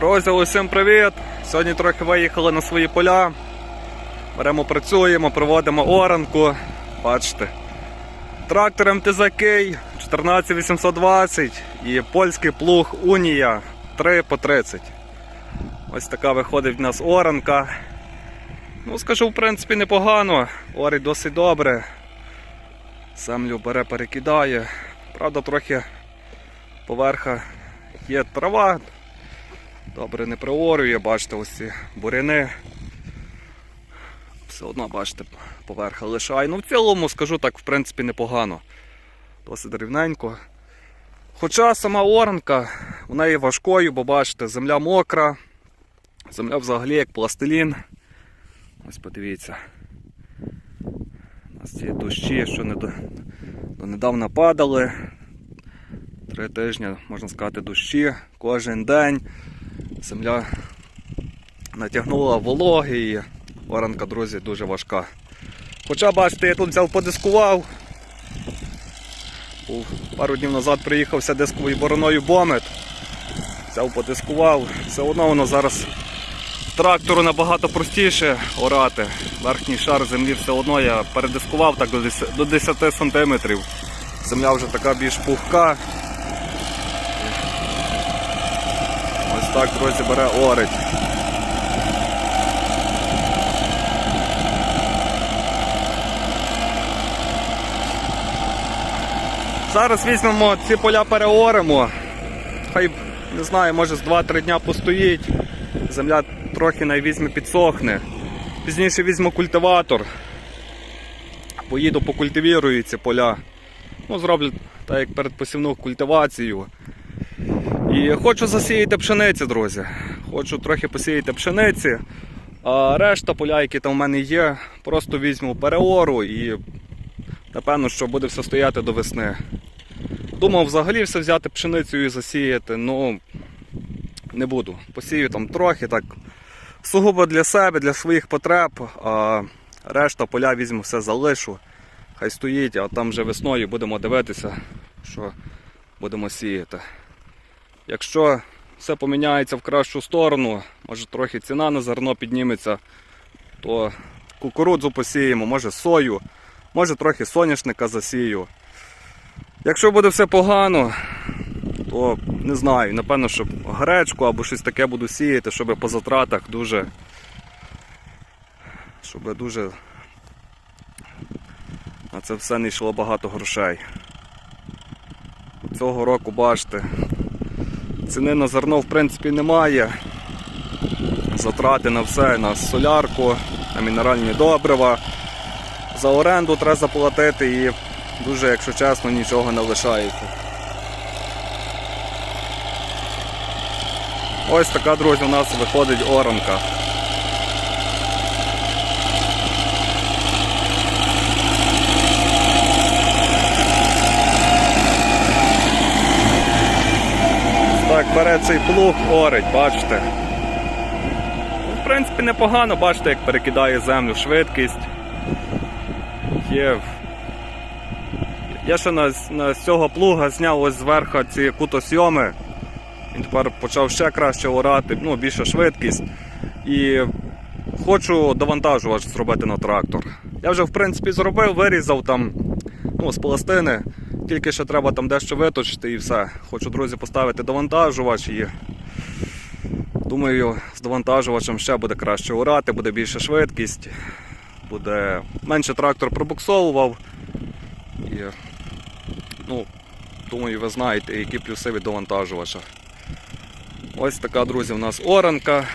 Друзі, усім привіт! Сьогодні трохи виїхали на свої поля. Беремо, працюємо, проводимо оранку. Бачите. Трактор МТЗ Кей 14820 і польський плуг Унія 3 по 30. Ось така виходить в нас оранка. Ну, скажу, в принципі, непогано. Орить досить добре. Землю бере, перекидає. Правда, трохи поверха є трава. Добре не приорює, бачите, ось ці буряни. Все одно, бачите, поверха лишає. Ну, в цілому, скажу так, в принципі, непогано. Досить рівненько. Хоча сама оранка, вона є важкою, бо бачите, земля мокра. Земля взагалі як пластилін. Ось подивіться. У нас ці дощі, що до, донедавна падали. Три тижні, можна сказати, дощі кожен день. Земля натягнула вологи і оранка, друзі, дуже важка. Хоча, бачите, я тут взяв подискував. Пару днів назад приїхався дисковою бороною бомет. Взяв подискував. Все одно воно зараз трактору набагато простіше орати. Верхній шар землі все одно я передискував так до 10 до 10 сантиметрів. Земля вже така більш пухка. Так, друзі, бере орить. Зараз візьмемо ці поля переоримо. Хай, не знаю, може з 2-3 дня постоїть. Земля трохи най візьме підсохне. Пізніше візьму культиватор. Поїду покультивірую ці поля. Ну, зроблю так як перед посівну культивацію. І хочу засіяти пшениці, друзі. Хочу трохи посіяти пшениці. А решта поля, які там в мене є, просто візьму переору і напевно, що буде все стояти до весни. Думав взагалі все взяти пшеницю і засіяти, ну не буду. Посію там трохи, так сугубо для себе, для своїх потреб, а решта поля візьму все залишу. Хай стоїть, а там вже весною будемо дивитися, що будемо сіяти. Якщо все поміняється в кращу сторону, може трохи ціна на зерно підніметься, то кукурудзу посіємо, може сою, може трохи соняшника засію. Якщо буде все погано, то не знаю, напевно, щоб гречку або щось таке буду сіяти, щоб по затратах дуже. Щоб дуже на це все не йшло багато грошей. Цього року бачите, ціни на зерно в принципі немає. Затрати на все, на солярку, на мінеральні добрива. За оренду треба заплатити і дуже, якщо чесно, нічого не лишається. Ось така, друзі, у нас виходить оранка. Так, бере цей плуг, орить, бачите. В принципі, непогано, бачите, як перекидає землю, швидкість. Є. Я ще на, на з цього плуга зняв ось зверху ці кутосйоми. Він тепер почав ще краще орати, ну, більша швидкість. І хочу довантажувач зробити на трактор. Я вже в принципі зробив, вирізав там ну, з пластини. Тільки ще треба там дещо виточити і все. Хочу, друзі, поставити довантажувач і думаю, з довантажувачем ще буде краще орати, буде більша швидкість, буде менше трактор пробуксовував. І, ну, думаю, ви знаєте, які плюси від довантажувача. Ось така, друзі, у нас оранка.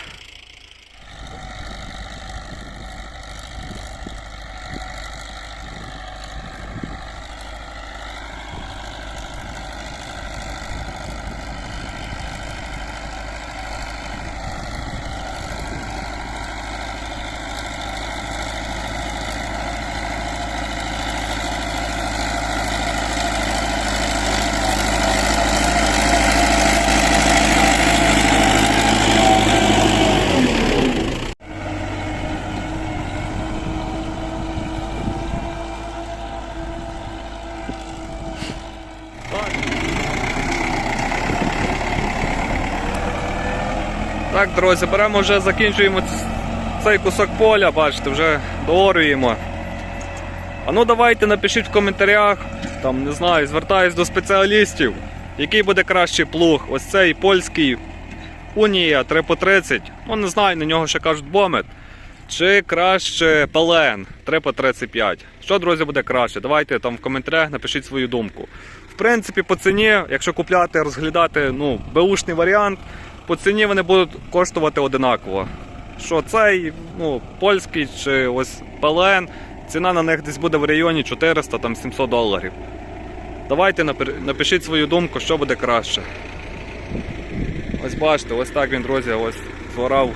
Так, друзі, беремо вже закінчуємо цей кусок поля, бачите, вже доорюємо. А ну давайте напишіть в коментарях, там не знаю, звертаюсь до спеціалістів, який буде кращий плуг. Ось цей польський Унія 3 по 30. Ну не знаю, на нього ще кажуть бомет. Чи краще Пелен 3 по 35. Що, друзі, буде краще? Давайте там в коментарях напишіть свою думку. В принципі, по ціні, якщо купляти, розглядати ну, беушний варіант, по ціні вони будуть коштувати одинаково. Що цей, ну, польський чи ось Пелен, ціна на них десь буде в районі 400 там 700 доларів. Давайте напишіть свою думку, що буде краще. Ось бачите, ось так він, друзі, ось згорав.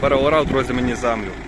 Переорав, друзі, мені землю.